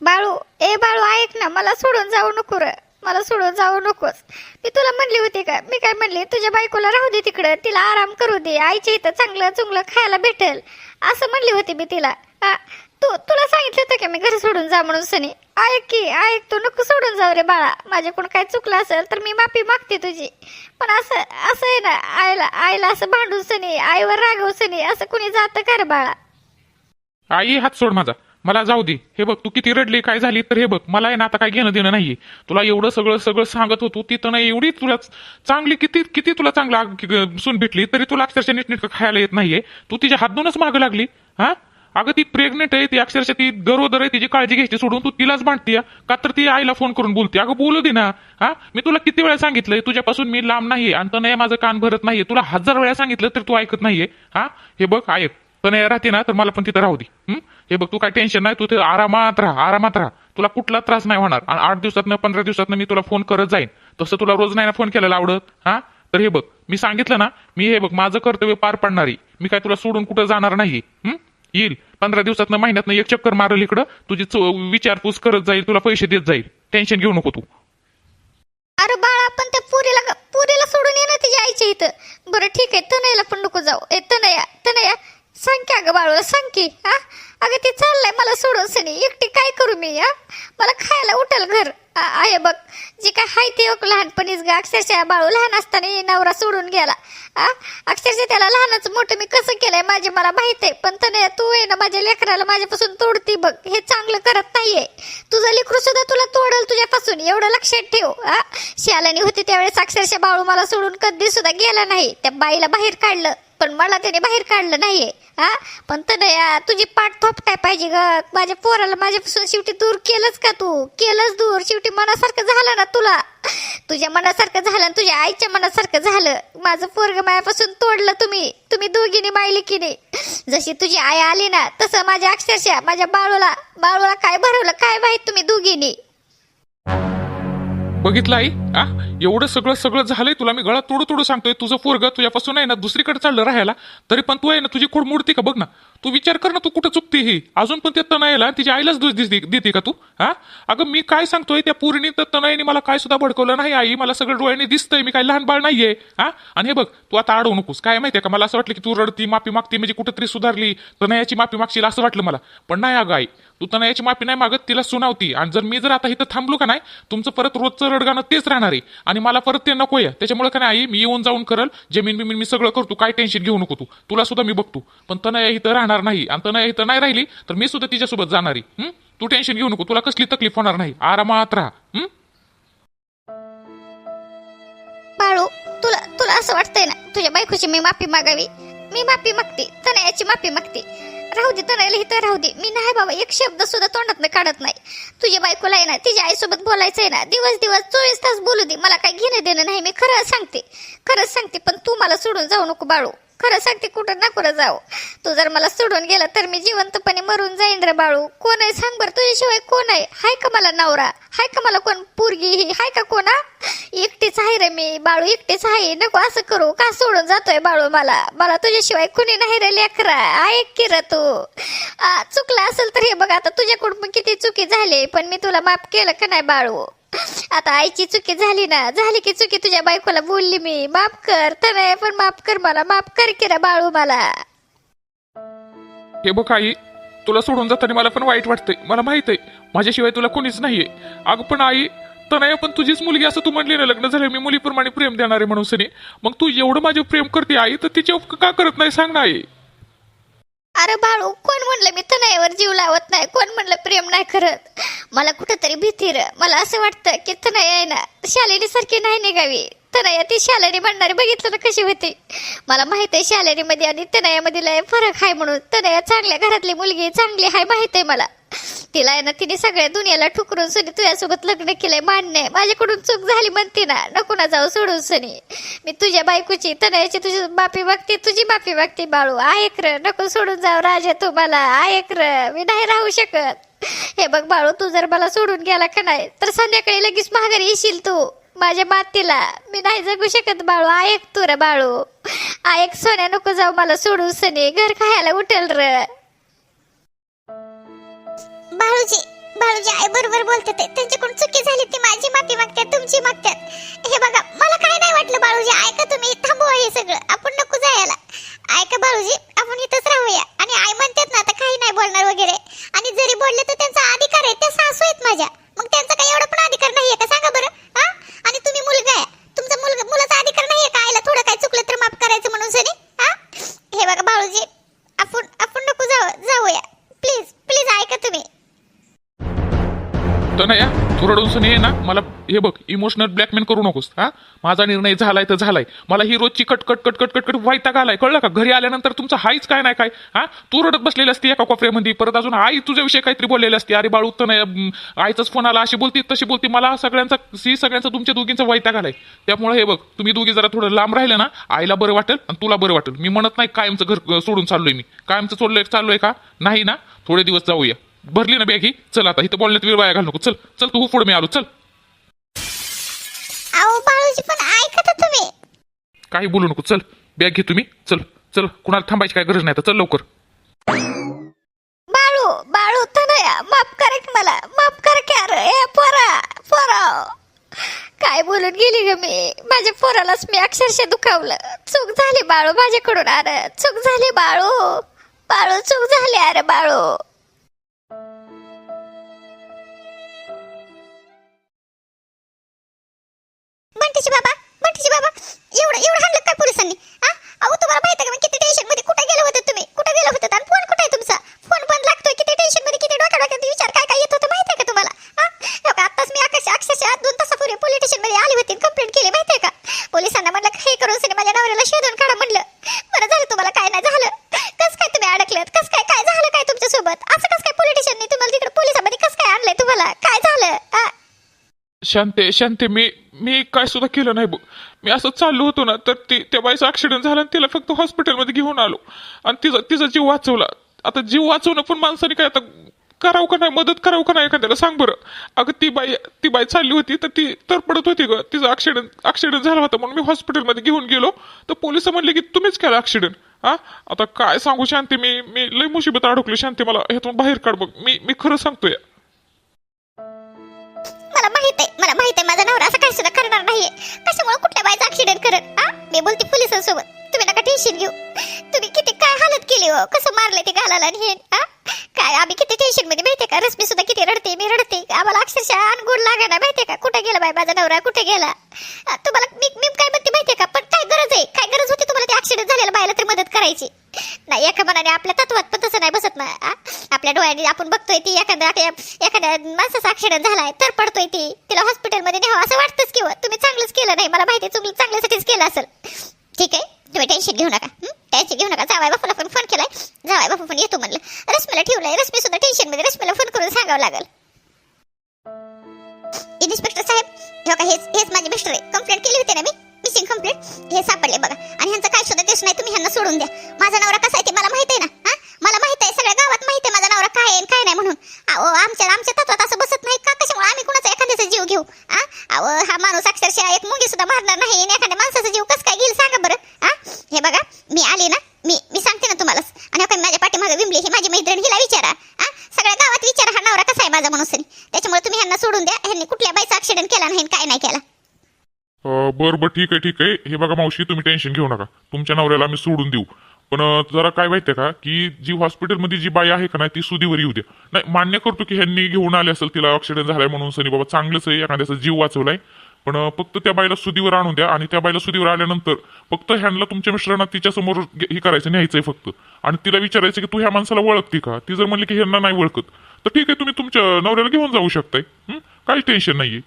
बाळू ए बाळू ऐक ना मला सोडून जाऊ नको र. मला सोडून जाऊ नकोस. मी तुला म्हणली होती का? मी काय म्हणली? तुझ्या बायकोला राहू दे तिकडं. तिला आराम करू दे. आईच्या इथं चांगलं चुंगलं खायला भेटेल. असं म्हणली होती मी तिला. हा, तू तुला सांगितलं होतं का मी घर सोडून जा म्हणून सनी? ऐक की ऐक. तू नको सोडून जाऊ रे बाळा. माझ्याकडून काय चुकलं असेल तर मी माफी मागते तुझी. पण असं असं आहे ना आईला आईला असं भांडून सनी. आईवर रागव सनी. असं कुणी जातं का रे बाळा? आई हात सोड माझा. मला जाऊ दे. हे बघ तू किती रडली काय झाली तर हे बघ मला आहे ना आता काय घेणं देणं नाहीये. तुला एवढं सगळं सगळं सांगत होतो तिथं नाही एवढी तुला चांगली किती किती तुला चांगला सून भेटली तरी तुला अक्षरशः नीटनीटकं खायला येत नाहीये. तू तिच्या हातूनच मागं लागली हा? अगं ती प्रेग्नेंट आहे ती अक्षरशः ती गरोदर आहे तिची काळजी घ्यायची सोडून तू तिलाच भांडतीय का तर ती आईला फोन करून बोलते. अगं बोलू दे ना हा? मी तुला किती वेळा सांगितलंय तुझ्यापासून मी लांब नाही आणि तनया माझं कान भरत नाहीये. तुला हजार वेळा सांगितलं तर तू ऐकत नाहीये हा? हे बघ ऐक. तनया राहते ना तर मला पण तिथं राहू दे हे बघ तू काय टेन्शन नाही तू ते आरामात राहा आरामात राहा. तुला कुठला त्रास नाही होणार. आणि आठ दिवसातनं पंधरा दिवसातनं मी तुला फोन करत जाईन. तसं तुला रोज नाही ना फोन केलेला आवडत हा? तर हे बघ मी सांगितलं ना मी हे बघ माझं कर्तव्य पार पाडणारी. मी काय तुला सोडून कुठं जाणार नाही येईल. पंधरा दिवसातनं महिन्यातनं एक चक्कर मारल इकडं. तुझी चो- विचारपूस करत जाईल तुला पैसे देत जाईल. टेन्शन घेऊ नको तू. अरे बाळा पण त्या पुरीला पुरीला सोडून ये ना तिच्या आईच्या इथं. बरं ठीक आहे तनयाला पण नको जाऊ. ए तनया तनया सांग की अगं बाळू सांग की हा? अगं ते चाललंय मला सोडून सनी. एकटी काय करू मी हा? मला खायला उठल घर. आहे बघ जे काय हाय ते लहानपणीच ग. अक्षरशः बाळू लहान असताना नवरा सोडून गेला. आ? अक्षरशः त्याला लहानच मोठं मी कसं केलंय माझे मला माहीत आहे. पण तने तू आहे ना माझ्या लेकराला माझ्यापासून तोडती बघ. हे चांगलं करत नाहीये. तुझं लेकरू सुद्धा तुला तोडल तुझ्यापासून. एवढं लक्षात ठेव हा? शालानी होती त्यावेळेस अक्षरशः बाळू मला सोडून कधी सुद्धा गेला नाही. त्या बाईला बाहेर काढलं पण मला त्याने बाहेर काढलं नाहीये. हा? पण तनया तुझी पाठथोप काय पाहिजे ग. माझ्या पोराला माझ्यापासून शेवटी दूर केलंच का तू? केलंच दूर. शेवटी मनासारखं झालं ना तुला. तुझ्या मनासारखं झालं आणि तुझ्या आईच्या मनासारखं झालं. माझं पोरग मायापासून तोडलं तुम्ही. तुम्ही दोघींनी मायलिकीने. जशी तुझी आई आली ना तसं माझ्या अक्षरशः माझ्या बाळूला बाळूला काय भरवलं काय माहीत तुम्ही दोघींनी? बघितलं आई? आ? एवढं सगळं सगळं झालंय तुला मी गळा तोडू तोडू सांगतोय तुझं पोरग तुझ्यापासून आहे ना दुसरीकडे चाललं राहायला तरी पण तू आहे ना तुझी खोड मोडते का? बघ ना तू विचार कर ना तू कुठं चुकते ही? अजून पण त्या तनयाला तिच्या आईलाच दोष देते का तू? हा? अगं मी काय सांगतोय त्या पोरीने तर तनयाने मला काय सुद्धा भडकवलं नाही आई मला सगळं डोळ्याने दिसतंय मी काय लहान बाळ नाहीये हा? आणि हे बघ तू आता अडवू नकोस. काय माहितीये का मला असं वाटलं की तू रडती माफी मागती म्हणजे कुठेतरी सुधारली तनयाची माफी मागशील असं वाटलं मला. पण नाही अगं आई तू तनयाची माफी नाही मागत तिला सुनावती. आणि जर मी जर आता इथं थांबलो का नाही तुमचं परत रोजचं रडगाणं तेच राहणार आहे. आणि मला परत ते नको आहे त्याच्यामुळे का नाही आई मी येऊन जाऊन करल. जमीन बिमीन मी सगळं करतो. काय टेन्शन घेऊ नको तू. तुला सुद्धा मी बघतो. पण तनया इथं राहणार नाही. आणि तनया इथं नाही राहिली तर मी सुद्धा तिच्यासोबत जाणार आहे. तू टेन्शन घेऊ नको. तुला कसली तकलीफ होणार नाही. आरामात राहा. बाळू तुला तुला असं वाटतंय ना? तुझ्या बायकोची मी माफी मागावी. मी माफी मागते. तनयाची माफी मागते. राहू दे तणायला इथं राहू दे. मी नाही बाबा एक शब्द सुद्धा तोंडात काढत नाही. तुझ्या बायकोला आहे ना तिच्या आईसोबत बोलायचं आहे ना दिवस दिवस चोवीस तास बोलू दे. मला काही घेणं देणं नाही मी खरं सांगते. खरंच सांगते पण तू मला सोडून जाऊ नको बाळू. खरं सांगते कुठं ना कुठं जाऊ तू जर मला सोडून गेला तर मी जिवंतपणे मरून जाईन रे बाळू. कोण आहे सांग बरं तुझ्याशिवाय कोण आहे? हाय का मला नवरा? हाय का मला कोण पोरगी ही? हाय का कोण एकटीच आहे रे मी. बाळू एकटीच आहे. नको असं करू. का सोडून जातोय बाळू मला? मला तुझ्याशिवाय कुणी नाही रे लेकरा. ऐक की र तू? आ, चुकलं असेल तर हे बघ आता तुझ्याकडून पण किती चुकी झाली पण मी तुला माफ केलं का नाही बाळू? आता आईची चुकी झाली ना झाली की चुकी तुझ्या बायकोला बोलली मी. माफ कर तर पण माफ कर मला माफ कर की रे बाळू मला. हे बघ आई तुला सोडून जाताना मला पण वाईट वाटतंय. मला माहीत आहे माझ्याशिवाय तुला कोणीच नाहीये. अगं पण आई तनया पण तुझीच मुलगी असं तू म्हणली ना लग्न झालं मी मुलीप्रमाणे प्रेम देणार आहे म्हणून सनी. मग तू एवढं माझे प्रेम करते आई तर तिचे का करत नाही सांग ना आई. अरे बाळू कोण म्हणलं मी तनयावर जीव लावत नाही? कोण म्हणलं प्रेम नाही करत? मला कुठंतरी भीती र. मला असं वाटतं की तनया आहे ना शालिनी सारखी नाही निघावी. तनया ती शालिनी म्हणणारी बघितलं ना कशी होती. मला माहीत आहे शालिनीमध्ये आणि तनयामध्ये लय फरक आहे म्हणून. तनया चांगल्या घरातली मुलगी चांगली आहे माहीत आहे मला. तिला आहे ना तिने सगळ्या दुनियाला ठुकरून सनी तुझ्यासोबत लग्न केलंय मान्य आहे. माझ्याकडून चूक झाली म्हणते ना नको ना जाऊ सोडून सनी. मी तुझ्या बायकोची तनयाची तुझी माफी मागते तुझी माफी मागते बाळू. ऐक र नको सोडून जाऊ राजा तू मला ऐक र मी नाही राहू शकत. हे बघ बाळू तू जर मला सोडून गेला का नाही तर संध्याकाळी लगेच माघारी येशील तू. माझ्या मातीला. मी नाही जगू शकत बाळू. ऐक तू रे बाळू. ऐक सोन्या नको जाऊ मला सोडून सनी. घर खायला उठेल र. बाळूजी बाळूजी आई बरोबर बोलतात त्यांच्याकडून चुकी झाली ती माझी माफी मागतात तुमची मागतात. हे बघा मला काय नाही वाटलं बाळूजी ऐका तुम्ही थांबवा हे सगळं. आपण नको जायला. ऐका बाळूजी आपण इथंच राहूया. आणि आई म्हणतात ना आता काही नाही बोलणार वगैरे. आणि जरी बोलले तर त्यांचा अधिकार आहे त्या सासू आहेत माझ्या. मग त्यांचा काही एवढा पण अधिकार नाहीये का? सांगा बरं हा? थोडं हे ना मला हे बघ इमोशनल ब्लॅकमेल करू नकोस. हा? माझा निर्णय झालाय तर झालाय. मला ही रोजची कट कट कट कट कट कट वाईटा आलाय. कळलं का? घरी आल्यानंतर तुमचं हाईच काय नाही काय? हा? तू रडत बसलेली असते एका कोपऱ्यामध्ये. परत अजून आई तुझ्याविषयी काहीतरी बोललेली असते. अरे बाळू तर नाही आईचाच फोन आला. अशी बोलती तशी बोलती. मला सगळ्यांचा सी सगळ्यांचा तुमच्या दोघींचा वाईटा आलाय. त्यामुळे हे बघ तुम्ही दोघी जरा थोडं लांब राहिलं ना आईला बरं वाटेल आणि तुला बरं वाटेल. मी म्हणत नाही कायमचं घर सोडून चाललोय मी. कायमचं सोडलोय चाललोय का? नाही ना? थोडे दिवस जाऊया. भरली ना बॅग ही? चल आता इथं बोलण्यात वेळ वाया घाल नको. चल चल तू पुढे मी आलो चल. अहो बाळूजी पण ऐका तर तुम्ही. काही बोलू नको चल. बॅग घे तुम्ही चल चल. कुणाला थांबायची काय गरज नाही तर चल लवकर. बाळू बाळू तनया माफ कर की मला माफ कर की अरे ए पोरा पोरा. काय बोलून गेली ग मी? माझ्या पोरालाच मी अक्षरशः दुखावलं. चूक झाली बाळू माझ्याकडून अरे चूक झाली बाळू. बाळू चूक झाली अरे बाळू. शांते शांते मी मी काय सुद्धा केलं नाही बघ मी असं चाललो होतो ना तर ती त्या बाईचा ऍक्सिडेंट झाला आणि तिला फक्त हॉस्पिटलमध्ये घेऊन आलो. आणि तिचा तिचा जीव वाचवला. आता जीव वाचवणं पण माणसाने काय आता करावं का नाही मदत करावं का नाही एखाद्याला सांग बरं. अगं ती बाई ती बाई चालली होती तर ती तर पडत होती ग. तिचा ऍक्सिडेंट ऍक्सिडेंट झाला होता म्हणून मी हॉस्पिटलमध्ये घेऊन गेलो. तर पोलीस म्हणले की तुम्हीच केला ऍक्सिडेंट हा? आता काय सांगू शांती मी मी लय मुसीबत अडकली. शांती मला ह्यातून बाहेर काढ बघ. मी मी खरं सांगतोय. मला माहीत आहे मला माहीत आहे माझा नवरा असं काही सुद्धा करणार नाहीये. कशामुळे कुठल्या बायचा ऍक्सिडेंट करत हा मी बोलते पोलिसांसोबत. तुम्ही नका टेन्शन घेऊ. तुम्ही किती काय हालत केली हो? कसं मारले ते घालायला आणि हे हा काय आम्ही किती टेन्शनमध्ये माहितीये का? रश्मी सुद्धा किती रडते मी रडते. आम्हाला अक्षरशः अनगुण लागायला माहितीये का? कुठे गेला बाय माझा नवरा? कुठे गेला? तुम्हाला मी मी काय म्हणते माहितीये का? पण काय गरज आहे? काय गरज होती तुम्हाला ते ऍक्सिडेंट झालेलं बायला तर मदत करायची? नाही एका मनाने आपल्या तत्वात पण तसं नाही बसत ना आपल्या डोळ्यांनी आपण बघतोय ती एखाद्या एखाद्या माणसाचा ॲक्सिडेंट झालाय तर पडतोय ती. तिला हॉस्पिटलमध्ये न्यावं असं वाटतंच किंवा तुम्ही चांगलंच केलं नाही मला माहिती आहे, तुम्ही चांगल्यासाठीच केलं असेल. ठीक आहे तुम्ही टेन्शन घेऊ नका. टेन्शन घेऊ नका. जावाय बापूला पण फोन केलाय. जावाय बापू पण येतो म्हणलं. रश्मीला ठेवलंय. रश्मी सुद्धा टेन्शनमध्ये रश्मीला फोन करून सांगावं लागेल. इन्स्पेक्टर साहेब हे का हेच हेच माझे मिस्टर आहे कंप्लेंट केली होती ना मी? मिसिंग कंप्लेंट हे सापडले बघा. आणि ह्यांचं काय सुद्धा देश नाही तुम्ही ह्यांना सोडून द्या. माझा नवरा कसा आहे ते मला माहीत आहे ना हा? मला माहीत आहे सगळ्या गावात माहीत आहे माझा नवरा काय आहे काय नाही म्हणून. अहो आमच्या आमच्या तत्वात असं बसत नाही का? कशामुळे आम्ही कुणाचा एखाद्याचा जीव घेऊ हा? अहो हा माणूस अक्षरशः एक मुंगी सुद्धा मारणार नाही एखाद्या माणसाचा जीव कसं काय घेईल सांगा बरं हा? हे बघा मी आले ना मी मी सांगते ना तुम्हाला. आणि आता माझ्या पाठीमागे विमली ही माझी मैत्रीण हिला विचारा हा? सगळ्या गावात विचारा हा नवरा कसा आहे माझा म्हणून त्याच्यामुळे तुम्ही ह्यांना सोडून द्या ह्यांनी कुठल्या बाईचा ऍक्सिडेंट केला नाही काय नाही केला. बरं बरं ठीक आहे ठीक आहे. हे बघा मावशी तुम्ही टेन्शन घेऊ नका. तुमच्या नवऱ्याला आम्ही सोडून देऊ. पण जरा काय माहितीये का की जी हॉस्पिटलमध्ये जी बाई आहे का नाही ती सुधीवर येऊ द्या. नाही मान्य करतो की ह्यांनी घेऊन आले असेल तिला ऍक्सिडेंट झालाय म्हणून सनी बाबा चांगलंच आहे एखाद्याचा जीव वाचवलाय. पण फक्त त्या बाईला सुधीवर आणून द्या आणि त्या बाईला सुधीवर आल्यानंतर फक्त ह्यांना तुमच्या मिश्रणात तिच्या समोर हे करायचं न्यायचंय फक्त. आणि तिला विचारायचं की तू ह्या माणसाला ओळखते का? ती जर म्हणली की ह्यांना नाही ओळखत. तर ठीक आहे तुम्ही तुमच्या नवऱ्याला घेऊन जाऊ शकताय. काही टेन्शन नाहीये.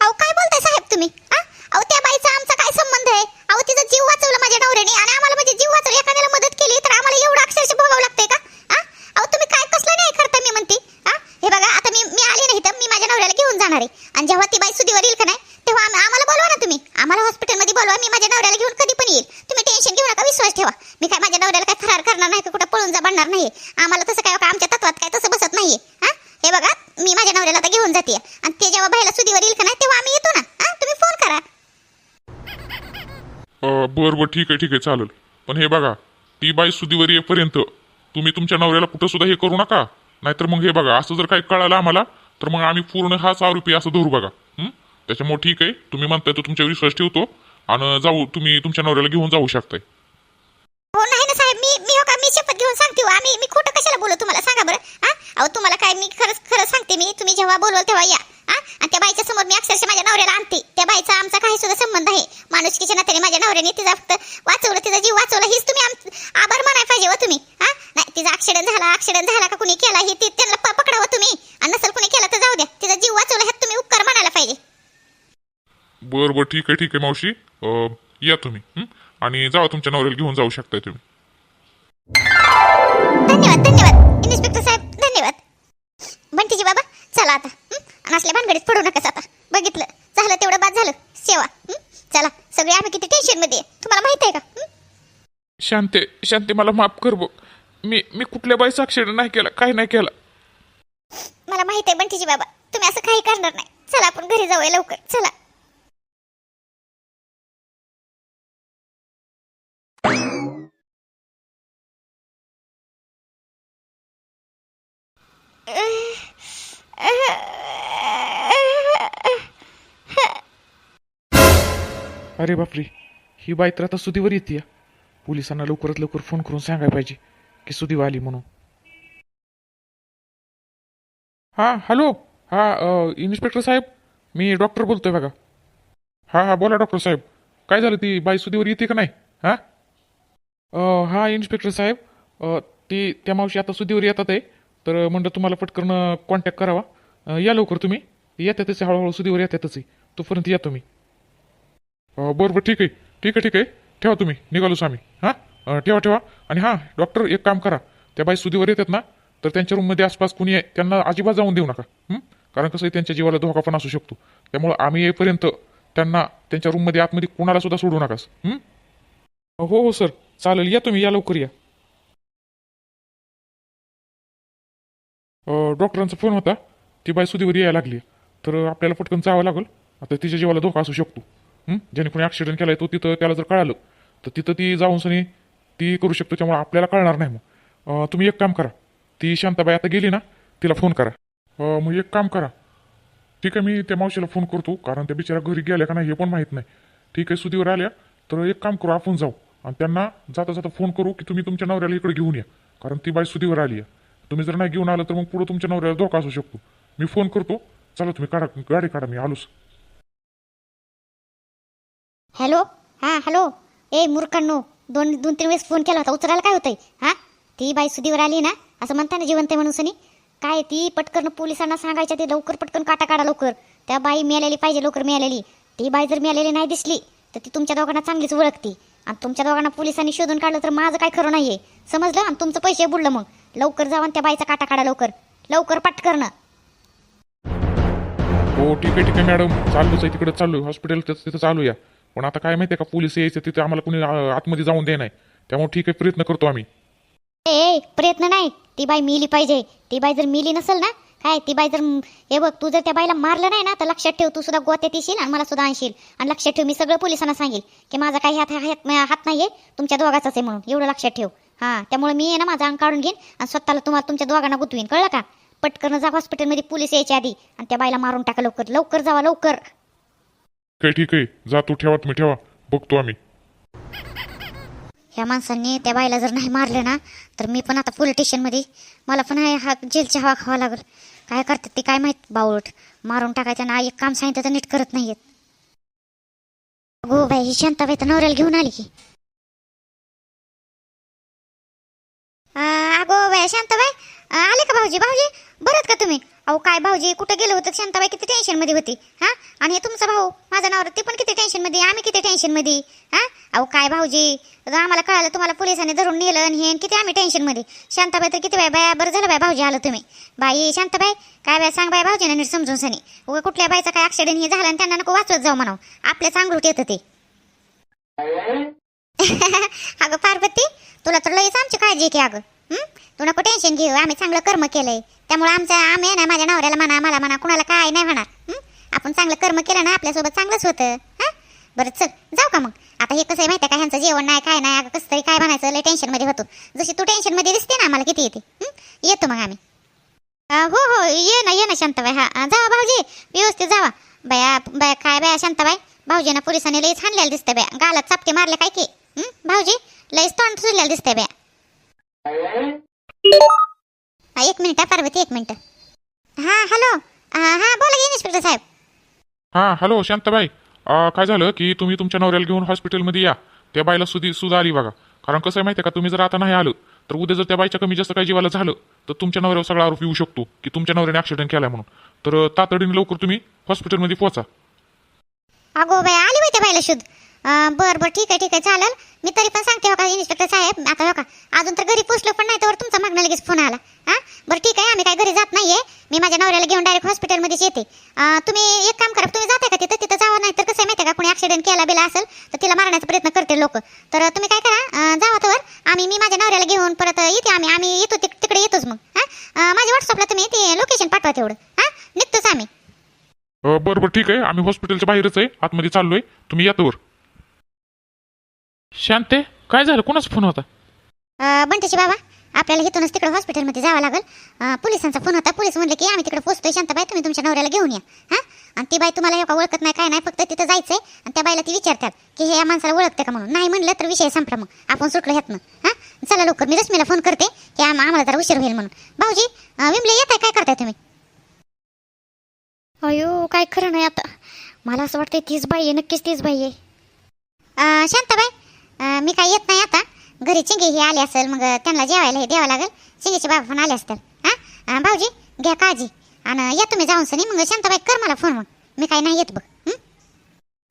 अहो काय बोलताय साहेब तुम्ही? अहो त्या बाईचा आमचा काय संबंध आहे? अहो तिचा जीव वाचवला माझ्या नवऱ्याने आणि आम्हाला म्हणजे जीव वाचवला एखाद्याला मदत केली तर आम्हाला एवढं अक्षरशः भोगावं लागतंय का हा? अहो तुम्ही काय कसलं नाही करता मी म्हणते हा हे बघा आता मी मी आले नाही तर मी माझ्या नवऱ्याला घेऊन जाणार आहे आणि जेव्हा ती बाई सुदीवर येईल का नाही तेव्हा आम्ही आम्हाला बोलवा ना तुम्ही आम्हाला हॉस्पिटलमध्ये बोलवा मी माझ्या नवऱ्याला घेऊन कधी पण येईल तुम्ही टेन्शन घेऊ नका विश्वास ठेवा मी काय माझ्या नवऱ्याला काय फरार करणार नाही का कुठं पळून जा बनणार नाही आम्हाला तसं काय आमच्या तत्वात काय तसं बसत नाहीये हा हे बघा मी माझ्या नवऱ्याला आता घेऊन जाते आणि ते जेव्हा बाईला सुदीवर येईल का नाही तेव्हा आम्ही येतो ना हा तुम्ही फोन करा अं, बरं बरं ठीक आहे ठीक आहे चालेल. पण हे बघा ती बाई सुदीवर येईपर्यंत तुम्ही तुमच्या नवऱ्याला कुठं सुद्धा हे करू नका. नाहीतर मग हे बघा असं जर काही कळालं आम्हाला तर मग आम्ही पूर्ण हाच आरोपी असं धरू बघा. त्याच्यामुळे ठीक आहे तुम्ही म्हणताय तर तुमच्यावर विश्वास ठेवतो. आणि जाऊ तुम्ही तुमच्या नवऱ्याला घेऊन जाऊ शकताय. हो नाही ना साहेब मी मी हो का मी शपथ घेऊन सांगते हो. आम्ही मी खोटं कशाला बोलू तुम्हाला? सांगा बरं हा? अहो तुम्हाला काय मी खरंच खरं सांगते मी. तुम्ही जेव्हा बोलवाल तेव्हा या. हा? आणि त्या बाईच्या समोर मी अक्षरशः माझ्या नवऱ्याला आणते. त्या बाईचा आमचा काही सुद्धा संबंध आहे. माणुसकीच्या नात्याने माझ्या नवऱ्याने तिचा फक्त वाचवलं तिचा जीव वाचवला. हीच तुम्ही आभार मानायला पाहिजे हो तुम्ही. हा? नाही तिचा ऍक्सिडेंट झाला ऍक्सिडेंट झाला का कुणी केला हे ती त्यांना पकडावं तुम्ही. आणि नसेल कुणी केला तर जाऊ द्या. तिचा जीव वाचवला ह्यात तुम्ही उपकार मानायला पाहिजे. बरं बरं ठीक आहे ठीक आहे मावशी. या तुम्ही. हं? आणि जावा तुमच्या नवऱ्याला घेऊन जाऊ शकताय तुम्ही. धन्यवाद धन्यवाद इन्स्पेक्टर साहेब धन्यवाद बंटीजी बाबा चला आता हं? आणि असल्या भानगडीत पडू नकाच आता बघितलं. झालं तेवढं बाद झालं. सेवा? चला सगळे आम्ही किती टेन्शनमध्ये. तुम्हाला माहीत आहे का? शांते शांते मला माफ कर बघ मी मी कुठल्या बाईचा ऍक्सिडेंट नाही केला काही नाही केला. मला माहीत आहे बंटीजी बाबा. तुम्ही असं काही करणार नाही. चला आपण घरी जाऊया लवकर. चला. अरे बापरे ही बाई तर आता सुदीवर येते पोलिसांना लवकरात लवकर फोन करून सांगायला पाहिजे की सुदीव आली म्हणून. हां हॅलो हां इन्स्पेक्टर साहेब मी डॉक्टर बोलतोय बघा. हां हां बोला डॉक्टर साहेब. काय झालं ती बाई सुदीवर येते का नाही? हां? हां इन्स्पेक्टर साहेब अ, ती त्या मावशी आता सुदीवर येतात आहे. तर म्हणलं तुम्हाला पटकन कॉन्टॅक्ट करावा. अ, या लवकर तुम्ही. येतातच आहे, हळूहळू सुदीवर येतातच आहे. तोपर्यंत या तुम्ही. बरं बरं ठीक आहे. ठीक आहे ठीक आहे. ठेवा तुम्ही. निघालोच आम्ही हां? ठेवा ठेवा. आणि हां डॉक्टर एक काम करा. त्या बाई सुदीवर येतात ना तर त्यांच्या रूममध्ये आसपास कुणी आहे त्यांना अजिबात जाऊन देऊ नका. कारण कसं आहे त्यांच्या जीवाला धोका पण असू शकतो. त्यामुळं आम्ही येईपर्यंत त्यांना त्यांच्या रूममध्ये आतमध्ये कुणाला सुद्धा सोडू नकास हो? हो सर. चालेल. या तुम्ही. या लवकर या. डॉक्टरांचा फोन होता. ती बाई सुदीवर यायला लागली. तर आपल्याला पटकन जावं लागेल. आता तिच्या जीवाला धोका असू शकतो. ज्याने कोणी ॲक्सिडेंट केलाय तो तिथं त्याला जर कळालं तर तिथं ती जाऊन सनी ती करू शकतो त्यामुळे आपल्याला कळणार नाही मग. तुम्ही एक काम करा. ती शांताबाई आता गेली ना तिला फोन करा. मग एक काम करा. ठीक आहे मी त्या मावशीला फोन करतो कारण त्या बिचारा घरी गेल्या का नाही हे पण माहीत नाही. ठीक आहे सुदीवर आल्या तर एक काम करू आपण जाऊ. आणि त्यांना जाता जाता फोन करू की तुम्ही तुमच्या नवऱ्याला इकडे घेऊन या कारण ती बाई सुदीवर आली आहे. तुम्ही जर नाही घेऊन आलं तर मग पुढे तुमच्या नवऱ्याला धोका असू शकतो. मी फोन करतो. चला तुम्ही काढा गाडी काढा मी आलोच. हॅलो? हां हॅलो? ए मूर्खांनो दोन दोन तीन वेळेस फोन केला होता. उचलायला काय होतंय? हा? ती बाई सुदीवर आली ना? असं म्हणता ना जिवंत आहे म्हणून सनी? काय ती? पटकन पोलिसांना सांगायच्या ते लवकर पटकन काटा काढा लवकर. त्या बाई मिळालेली पाहिजे लवकर मिळालेली. ती बाई जर मिळालेली नाही दिसली तर ती तुमच्या दोघांना चांगलीच ओळखती. आणि तुमच्या दोघांना पोलिसांनी शोधून काढलं तर माझं काय खरं नाहीये. समजलं? आणि तुमचं पैसे बुडलं मग. लवकर जाऊन त्या बाईचा काटा काढा लवकर. लवकर पटकरणं हो ठीक आहे ठीक आहे मॅडम. चालूच आहे तिकडे चालू हॉस्पिटल तिथं चालू या पण आता काय माहितीये का पोलीस यायचं तिथे आम्हाला कोणी अं, आतमध्ये जाऊन दे नाही. त्यामुळे ठीक आहे प्रयत्न करतो आम्ही. ए ए, प्रयत्न नाही. ती बाई मिली पाहिजे. ती बाई जर मिली नसेल ना काय ती बाई जर हे बघ तू जर त्या बाईला मारलं नाही ना तर लक्षात ठेव तू सुद्धा गोत्यात येशील आणि मला सुद्धा आणशील. आणि लक्षात ठेव मी सगळं पोलिसांना सांगेल की माझा काही हात हात हात नाहीये तुमच्या दोघाचाच आहे म्हणून. एवढं लक्षात ठेव. हां त्यामुळे मी आहे ना माझा अंग काढून घेईन आणि स्वतःला तुम्हाला तुमच्या दोघांना गुतवीन. कळलं का? पटकन जा हॉस्पिटलमध्ये पोलीस यायच्या आधी आणि त्या बाईला मारून टाका लवकर. लवकर जावा लवकर. काय ठीक आहे. जा तू ठेवा तुम्ही ठेवा. बघतो आम्ही. ह्या माणसांनी त्या बाईला जर नाही मारलं ना तर मी पण आता पोलीस स्टेशनमध्ये मला पण आहे हा जेलची हवा खावा लागल. काय करतात ते काय माहीत बावळट. मारून टाकायचं ना एक काम सांगितलं तर नीट करत नाहीयेत. गो बाई ही शांताबाई तर नवऱ्याला घेऊन आली की. आ, अगो बाई शांताबाई. आ, आले का भाऊजी? भाऊजी बरं का तुम्ही? अहो काय भाऊजी कुठं गेलो होतं? शांताबाई किती टेन्शनमध्ये होती. हा? आणि हे तुमचा भाऊ माझा नवरा ते पण किती टेन्शनमध्ये आम्ही किती टेन्शनमध्ये हा? अहो काय भाऊजी आम्हाला कळालं तुम्हाला पोलिसांनी धरून नेलं आणि हे आणि किती आम्ही टेन्शनमध्ये शांताबाई तर किती बाय बाया बरं झालं बाय भाऊजी आलं तुम्ही. बाई शांताबाई काय बाय सांग बाय भाऊजीने नीट समजून सनी. उगा कुठल्या बाईचा काय ऍक्सिडेंट हे झाला आणि त्यांना नको वाचवत जाऊ म्हणावं. आपल्या चांगलं येतं ते. अगं पार्वती तुला तर लईच आमची काळजी आहे की अगं. तू नको टेन्शन घेऊ. आम्ही चांगलं कर्म केलंय. त्यामुळे आमचं आम्ही आहे ना माझ्या नवऱ्याला म्हणा मला म्हणा कुणाला काय नाही म्हणा आपण चांगलं कर्म केलं ना आपल्यासोबत चांगलंच होतं. हां? बरं चल जाऊ का मग? आता हे कसं आहे माहिती आहे का? ह्यांचं जेवण नाही काय नाही अगं कसं तरी काय म्हणायचं लय टेन्शनमध्ये होतो. जशी तू टेन्शनमध्ये दिसते ना आम्हाला किती येते. येतो मग आम्ही. हो हो ये ना ये ना शांताबाई. हा जावा भाऊजी व्यवस्थित जावा. बया बया काय बया शांताबाई? भाऊजीना पोलिसांनी लईच हाणलेलं दिसतंय बया. गालात चापटे मारले काय की? भाऊजी लईच तोंड सुजलेलं दिसतंय बया. एक मिनिट हा, पार्वती एक मिनिट. हा हॅलो. हा बोला की इन्स्पेक्टर साहेब. हा हॅलो शांताबाई. अं, काय झालं की तुम्ही तुमच्या नवऱ्याला घेऊन हॉस्पिटलमध्ये या. त्या बाईला सुधी सुद्धा आली बघा. कारण कसं आहे माहिती आहे का तुम्ही जर आता नाही आलं तर उद्या जर त्या बाईच्या कमी जास्त काही जीवाला झालं तर तुमच्या नवऱ्यावर सगळा आरोप येऊ शकतो की तुमच्या नवऱ्याने ऍक्सिडेंट केलाय म्हणून. तर अं, तातडीने लवकर तुम्ही हॉस्पिटलमध्ये पोहोचा. अगो बाई आली बाई त्या बाईला शुद्ध अं, बरं बरं ठीक आहे ठीक आहे चालेल. मी तरी पण सांगते हो का इन्स्पेक्टर साहेब आता हो का अजून तर घरी पोचलो पण नाही तर तुमचा मागणं लगेच फोन आला. हां बरं ठीक आहे आम्ही काय घरी जात नाही आहे मी माझ्या नवऱ्याला घेऊन डायरेक्ट हॉस्पिटलमध्येच येते. तुम्ही एक काम करा तुम्ही जाता का तिथं? तिथं जावं नाही तर कसं माहिती आहे का कोणी ॲक्सिडेंट केला बिला असेल तर तिला मारण्याचा प्रयत्न करते लोक. तर तुम्ही काय करा जावा तर आम्ही मी माझ्या नवऱ्याला घेऊन परत येते आम्ही आम्ही येतो तिक- तिकडे येतोच मग. हां माझ्या व्हॉट्सअपला तुम्ही ते लोकेशन पाठवा तेवढं. हां निघतोच आम्ही. अं, बरं बरं ठीक आहे आम्ही हॉस्पिटलच्या बाहेरच आहे आतमध्ये चाललोय. तुम्ही या तर शांते काय झालं? कोणाचा फोन होता? अं, बंटीची बाबा. आपल्याला इथूनच तिकडे हॉस्पिटलमध्ये जावं लागेल. अं, पोलिसांचा फोन होता. पोलीस म्हणले की आम्ही तिकडे पोहोचतोय. शांताबाई तुम्ही तुमच्या नवऱ्याला घेऊन या. हा? आणि ती बाई तुम्हाला एवढा ओळखत नाही काय नाही फक्त तिथं जायचंय. आणि त्या बाईला ती विचारतात की हे या माणसाला ओळखते का म्हणून? नाही म्हणलं तर विषय संपला मग. आपण सुटलो ह्यातनं हा? चला लवकर. मी रश्मीला फोन करते की आम- आम्हाला जरा उशीर होईल म्हणून. भाऊजी अं, विमले येत आहे? काय करताय तुम्ही? अयो काय खरं नाही आता. मला असं वाटतंय तीच बाई आहे. नक्कीच तीच बाई आहे. अं, शांताबाई मी काय येत नाही आता. घरी चिंगी हे आले असेल मग त्यांना जेवायला हे द्यावं लागेल. चिंगीचे बाबा पण आले असतील. हां? भाऊजी घ्या काळजी. आणि या तुम्ही जाऊन सनी मग शांताबाई कर मला फोन मग. मी काय नाही येत बघ.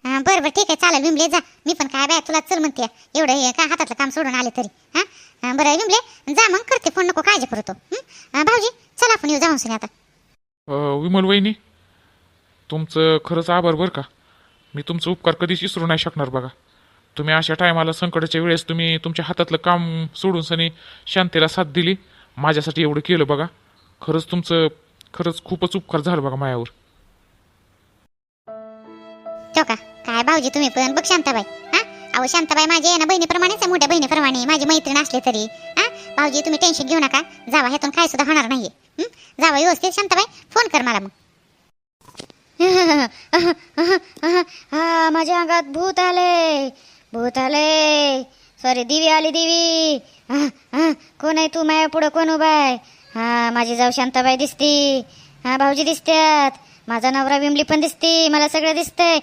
बरं बरं ठीक आहे. चालेल विमले जा. मी पण काय बाय तुला चल म्हणते. एवढं हे काय हातातलं काम सोडून आले तरी. हां? बरं विमले जा मग करते फोन नको काळजी करतो भाऊजी चला आपण येऊ जाऊन सनी आता. विमल वहिनी तुमचं खरंच आभार बरं का? मी तुमचं उपकार कधीच विसरू नाही शकणार बघा. तुम्ही अशा टायमाला संकटाच्या वेळेस तुम्ही तुमच्या हातातलं काम सोडून सनी शांतीला साथ दिली माझ्यासाठी एवढं केलं बघा खरंच तुमचं खरंच खूपच उपकार झालं बघा मायावर ठेव का काय भाऊजी तुम्ही पण बघ शांताबाई हा अहो शांताबाई माझी आहे ना बहिणीप्रमाणेच आहे मोठ्या बहिणीप्रमाणे माझी मैत्रीण असली तरी हा भाऊजी तुम्ही टेन्शन घेऊ नका जावा ह्यातून काय सुद्धा होणार नाहीये हं? जावा व्यवस्थित शांताबाई फोन कर मला मग हा माझ्या अंगात भूत आले भूत आले सॉरी दिवी आली दिवी. कोण आहे तू? माया पुढं कोण उभा आहे? हा माझी जाऊ शांताबाई दिसती. हा भाऊजी दिसत्यात. माझा नवरा विमली पण दिसती. मला सगळं दिसतंय.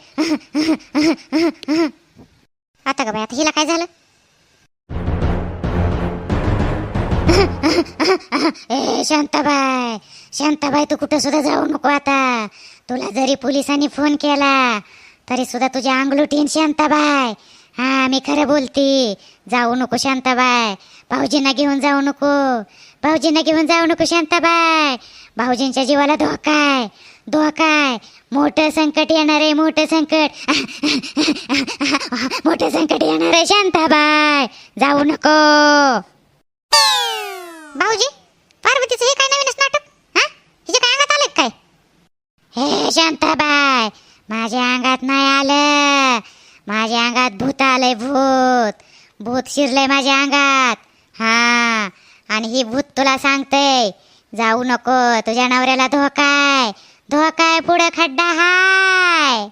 आता का बाई आता हिला काय झालं? ए शांताबाई शांताबाई तू कुठं सुद्धा जाऊ नको आता. तुला जरी पोलिसांनी फोन केला तरी सुद्धा तुझ्या अंगलुटीन शांताबाई. हा मी खरं बोलते. जाऊ नको शांताबाय भाऊजींना घेऊन जाऊ नको. भाऊजींना घेऊन जाऊ नको शांताबाय भाऊजींच्या जीवाला धोका आहे. धोका आहे. मोठं संकट येणार आहे मोठं संकट. मोठं संकट येणार आहे शांताबाय जाऊ नको. भाऊजी पार्वतीचं हे काय नवीनच नाटक? हा? हिच्या काय अंगात आलं काय? हे शांताबाय माझ्या अंगात नाही आलं. माझ्या अंगात भूत आलंय भूत. भूत शिरलंय माझ्या अंगात. हा. आणि ही भूत तुला सांगते जाऊ नको तुझ्या नवऱ्याला धोकाय. धोकाय पुढे खड्डा हाय.